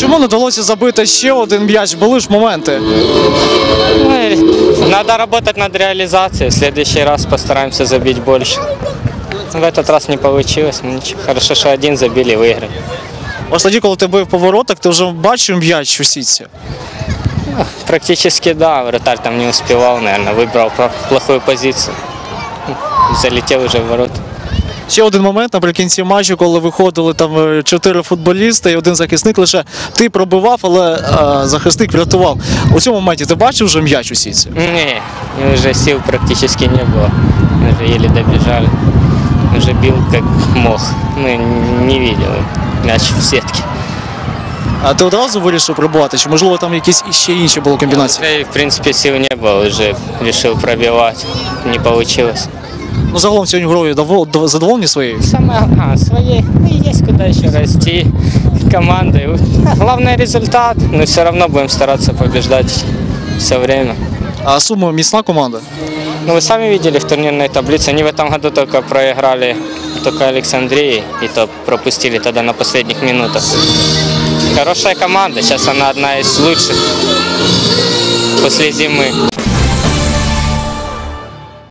Чому не вдалося забити ще один м'яч? Були ж моменти. Ну, и надо работать над реализацией. В следующий раз постараемся забить больше. В этот раз не получилось. Ну, ничего. Хорошо, что один забили и выиграли. Ось тоді, коли ти бив повороток, ти вже бачив м'яч у сітці. Практически да, вратарь там не успевал, наверное, выбрал про- плохую позицию. Залетел уже в ворота. Ще один момент наприкінці матчу, коли виходили там е, чотири футболісти і один захисник лише ти пробивав, але е, захисник врятував. У цьому моменті ти бачив вже м'яч у сітці? Не, уже сил практически не было. Уже еле добежали. Уже бил как мог. Ну, не видел мяч в сетке. А ти одразу вирішив пробувати? Чи можливо там якісь ще інші були комбінації? Да в принципе, сил не было, уже решил пробивать. Не получилось. Ну загалом сьогодні грою довол- дов- задоволені своєю? Самое, а, своей, ну и есть куда еще расти. Команды. Главный результат, но все равно будем стараться побеждать все время. А сума міцна команда? Ну, вы сами видели в турнирной таблице, они в этом году только проиграли только Александрии, и то пропустили тогда на последних минутах. Хорошая команда, сейчас она одна из лучших после зимы.